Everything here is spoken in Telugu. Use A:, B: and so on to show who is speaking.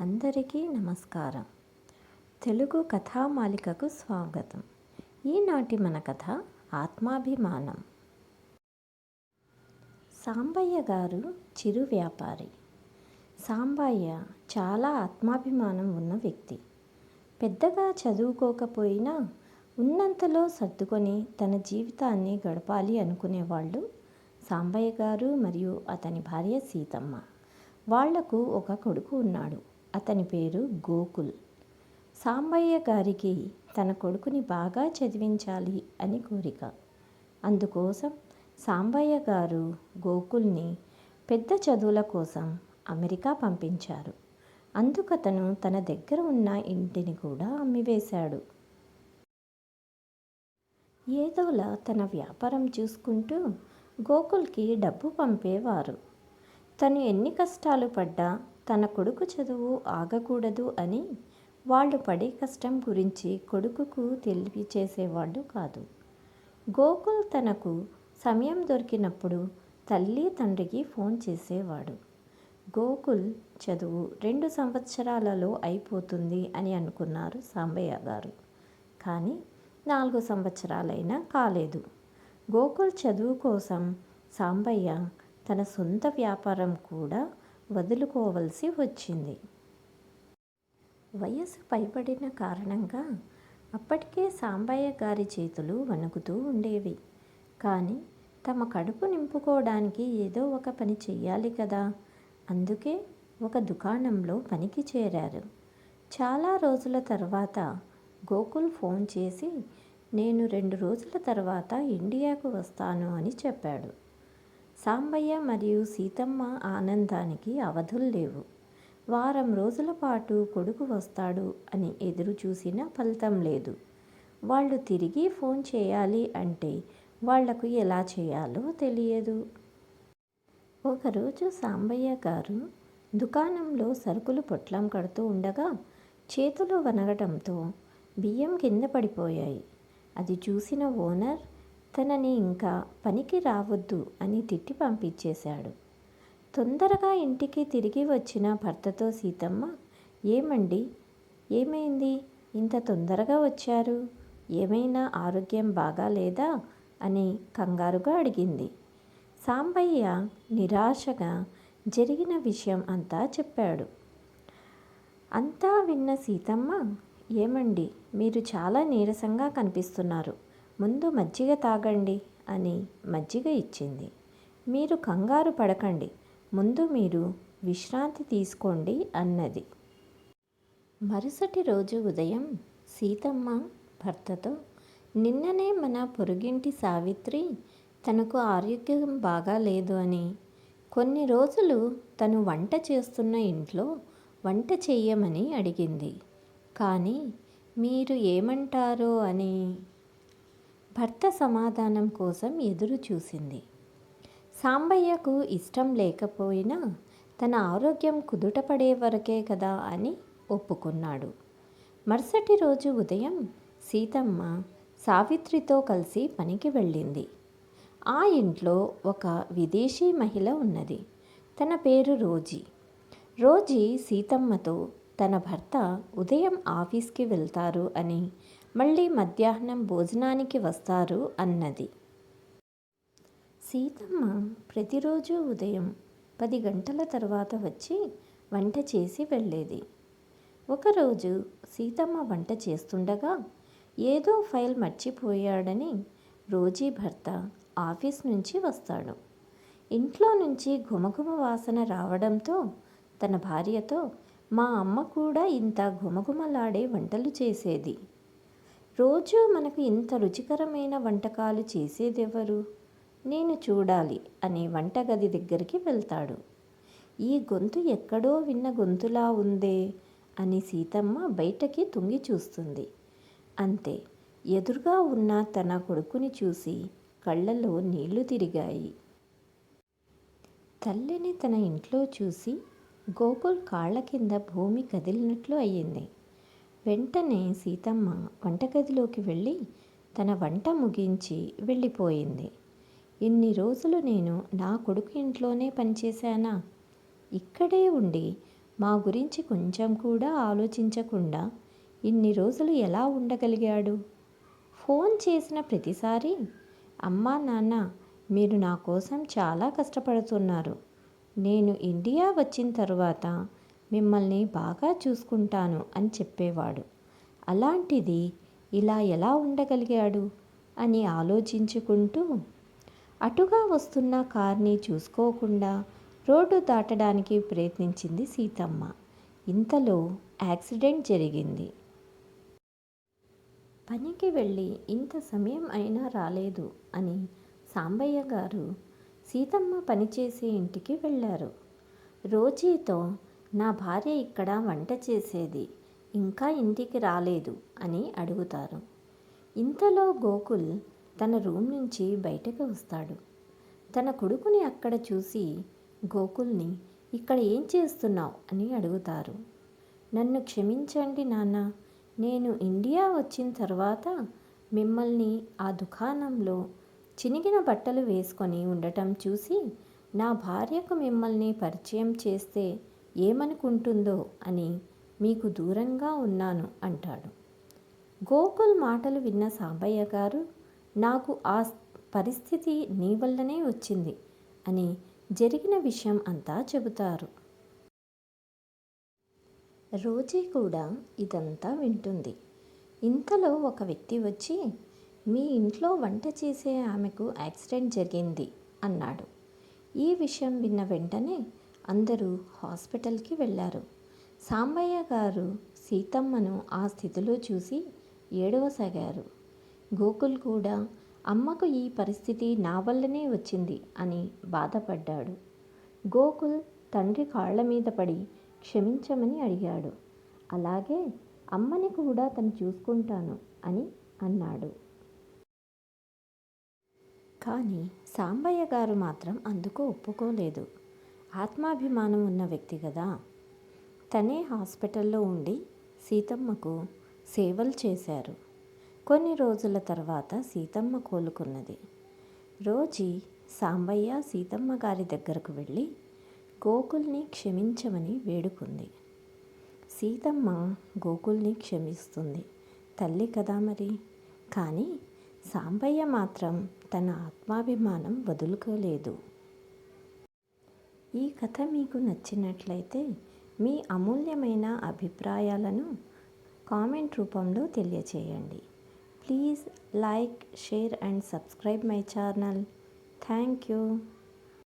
A: అందరికీ నమస్కారం. తెలుగు కథామాలికకు స్వాగతం. ఈనాటి మన కథ ఆత్మాభిమానం. సాంబయ్య గారు చిరు వ్యాపారి. సాంబయ్య చాలా ఆత్మాభిమానం ఉన్న వ్యక్తి. పెద్దగా చదువుకోకపోయినా ఉన్నంతలో సర్దుకొని తన జీవితాన్ని గడపాలి అనుకునేవాళ్ళు సాంబయ్య గారు మరియు అతని భార్య సీతమ్మ. వాళ్ళకు ఒక కొడుకు ఉన్నాడు. అతని పేరు గోకుల్. సాంబయ్య గారికి తన కొడుకుని బాగా చదివించాలి అని కోరిక. అందుకోసం సాంబయ్య గారు గోకుల్ని పెద్ద చదువుల కోసం అమెరికా పంపించారు. అందుకతను తన దగ్గర ఉన్న ఇంటిని కూడా అమ్మివేశాడు. ఏదోలా తన వ్యాపారం చూసుకుంటూ గోకుల్కి డబ్బు పంపేవారు. తను ఎన్ని కష్టాలు పడ్డా తన కొడుకు చదువు ఆగకూడదు అని వాళ్ళు పడే కష్టం గురించి కొడుకుకు తెలియచేసేవాళ్ళు కాదు. గోకుల్ తనకు సమయం దొరికినప్పుడు తల్లి తండ్రికి ఫోన్ చేసేవాడు. గోకుల్ చదువు రెండు సంవత్సరాలలో అయిపోతుంది అని అనుకున్నారు సాంబయ్య గారు. కానీ నాలుగు సంవత్సరాలైనా కాలేదు. గోకుల్ చదువు కోసం సాంబయ్య తన సొంత వ్యాపారం కూడా వదులుకోవలసి వచ్చింది. వయసు పైబడిన కారణంగా అప్పటికే సాంబయ్య గారి చేతులు వణుకుతూ ఉండేవి. కానీ తమ కడుపు నింపుకోవడానికి ఏదో ఒక పని చెయ్యాలి కదా. అందుకే ఒక దుకాణంలో పనికి చేరారు. చాలా రోజుల తర్వాత గోకుల్ ఫోన్ చేసి నేను రెండు రోజుల తర్వాత ఇండియాకు వస్తాను అని చెప్పాడు. సాంబయ్య మరియు సీతమ్మ ఆనందానికి అవధులు లేవు. వారం రోజుల పాటు కొడుకు వస్తాడు అని ఎదురు చూసిన ఫలితం లేదు. వాళ్ళు తిరిగి ఫోన్ చేయాలి అంటే వాళ్ళకు ఎలా చేయాలో తెలియదు. ఒకరోజు సాంబయ్య గారు దుకాణంలో సరుకులు పొట్లం కడుతూ ఉండగా చేతులు వనగటంతో బియ్యం కింద పడిపోయాయి. అది చూసిన ఓనర్ తనని ఇంకా పనికి రావద్దు అని తిట్టి పంపించేశాడు. తొందరగా ఇంటికి తిరిగి వచ్చిన భర్తతో సీతమ్మ ఏమండి? ఏమైంది? ఇంత తొందరగా వచ్చారు? ఏమైనా ఆరోగ్యం బాగాలేదా అని కంగారుగా అడిగింది. సాంబయ్య నిరాశగా జరిగిన విషయం అంతా చెప్పాడు. అంతా విన్న సీతమ్మ ఏమండి? మీరు చాలా నీరసంగా కనిపిస్తున్నారు. ముందు మజ్జిగ తాగండి అని మజ్జిగ ఇచ్చింది. మీరు కంగారు పడకండి. ముందు మీరు విశ్రాంతి తీసుకోండి అన్నది. మరుసటి రోజు ఉదయం సీతమ్మ భర్తతో నిన్ననే మన పొరుగింటి సావిత్రి తనకు ఆరోగ్యం బాగాలేదు అని. కొన్ని రోజులు తను వంట చేస్తున్న ఇంట్లో వంట చెయ్యమని అడిగింది. కానీ మీరు ఏమంటారో అని భర్త సమాధానం కోసం ఎదురు చూసింది. సాంబయ్యకు ఇష్టం లేకపోయినా తన ఆరోగ్యం కుదుటపడే వరకే కదా అని ఒప్పుకున్నాడు. మరుసటి రోజు ఉదయం సీతమ్మ సావిత్రితో కలిసి పనికి వెళ్ళింది. ఆ ఇంట్లో ఒక విదేశీ మహిళ ఉన్నది. తన పేరు రోజీ. రోజీ సీతమ్మతో తన భర్త ఉదయం ఆఫీస్కి వెళ్తారు అని మళ్ళీ మధ్యాహ్నం భోజనానికి వస్తారు అన్నది. సీతమ్మ ప్రతిరోజు ఉదయం పది గంటల తర్వాత వచ్చి వంట చేసి వెళ్ళేది. ఒకరోజు సీతమ్మ వంట చేస్తుండగా ఏదో ఫైల్ మర్చిపోయాడని రోజీ భర్త ఆఫీస్ నుంచి వస్తాడు. ఇంట్లో నుంచి ఘుమఘుమ వాసన రావడంతో తన భార్యతో మా అమ్మ కూడా ఇంత ఘుమఘుమలాడే వంటలు చేసేది. రోజు మనకు ఇంత రుచికరమైన వంటకాలు చేసేదెవరు? నేను చూడాలి అని వంటగది దగ్గరికి వెళ్తాడు. ఈ గొంతు ఎక్కడో విన్న గొంతులా ఉందే అని సీతమ్మ బయటకి తుంగి చూస్తుంది. అంతే ఎదురుగా ఉన్న తన కొడుకుని చూసి కళ్ళలో నీళ్ళు తిరిగాయి. తల్లిని తన ఇంట్లో చూసి గోకుల్ కాళ్ళ కింద భూమి కదిలినట్లు అయ్యింది వెంటనే సీతమ్మ వంటగదిలోకి వెళ్ళి తన వంట ముగించి వెళ్ళిపోయింది. ఇన్ని రోజులు నేను నా కొడుకు ఇంట్లోనే పనిచేశానా ఇక్కడే ఉండి మా గురించి కొంచెం కూడా ఆలోచించకుండా ఇన్ని రోజులు ఎలా ఉండగలిగాడు? ఫోన్ చేసిన ప్రతిసారి అమ్మా నాన్న మీరు నా కోసం చాలా కష్టపడుతున్నారు. నేను ఇండియా వచ్చిన తర్వాత మిమ్మల్ని బాగా చూసుకుంటాను అని చెప్పేవాడు. అలాంటిది ఇలా ఎలా ఉండగలిగాడు? అని ఆలోచించుకుంటూ అటుగా వస్తున్న కార్ని చూసుకోకుండా రోడ్డు దాటడానికి ప్రయత్నించింది సీతమ్మ. ఇంతలో యాక్సిడెంట్ జరిగింది. పనికి వెళ్ళి ఇంత సమయం అయినా రాలేదు అని సాంబయ్య గారు సీతమ్మ పనిచేసే ఇంటికి వెళ్ళారు. రోజీతో నా భార్య ఇక్కడ వంట చేసేది ఇంకా ఇంటికి రాలేదు అని అడుగుతారు. ఇంతలో గోకుల్ తన రూమ్ నుంచి బయటకు వస్తాడు. తన కొడుకుని అక్కడ చూసి గోకుల్ని ఇక్కడ ఏం చేస్తున్నావు? అని అడుగుతారు. నన్ను క్షమించండి నాన్న నేను ఇండియా వచ్చిన తర్వాత మిమ్మల్ని ఆ దుకాణంలో చినిగిన బట్టలు వేసుకొని ఉండటం చూసి నా భార్యకు మిమ్మల్ని పరిచయం చేస్తే ఏమనుకుంటుందో అని మీకు దూరంగా ఉన్నాను అంటాడు. గోకుల్ మాటలు విన్న సాంబయ్య గారు నాకు ఆ పరిస్థితి నీ వల్లనే వచ్చింది అని జరిగిన విషయం అంతా చెబుతారు. రోజీ కూడా ఇదంతా వింటుంది. ఇంతలో ఒక వ్యక్తి వచ్చి మీ ఇంట్లో వంట చేసే ఆమెకు యాక్సిడెంట్ జరిగింది అన్నాడు. ఈ విషయం విన్న వెంటనే అందరూ హాస్పిటల్కి వెళ్ళారు. సాంబయ్య గారు సీతమ్మను ఆ స్థితిలో చూసి ఏడవసాగారు. గోకుల్ కూడా అమ్మకు ఈ పరిస్థితి నా వల్లనే వచ్చింది అని బాధపడ్డాడు. గోకుల్ తండ్రి కాళ్ళ మీద పడి క్షమించమని అడిగాడు. అలాగే అమ్మని కూడా తను చూసుకుంటాను అని అన్నాడు. కానీ సాంబయ్య గారు మాత్రం అందుకు ఒప్పుకోలేదు. ఆత్మాభిమానం ఉన్న వ్యక్తి కదా. తనే హాస్పిటల్లో ఉండి సీతమ్మకు సేవలు చేశారు. కొన్ని రోజుల తర్వాత సీతమ్మ కోలుకున్నది. రోజీ సాంబయ్య సీతమ్మ గారి దగ్గరకు వెళ్ళి గోకుల్ని క్షమించమని వేడుకుంది. సీతమ్మ గోకుల్ని క్షమిస్తుంది. తల్లి కదా మరి. కానీ సాంబయ్య మాత్రం తన ఆత్మాభిమానం వదులుకోలేదు. ఈ కథ మీకు నచ్చినట్లయితే మీ అమూల్యమైన అభిప్రాయాలను కామెంట్ రూపంలో తెలియచేయండి. Please like share and subscribe my channel. Thank you.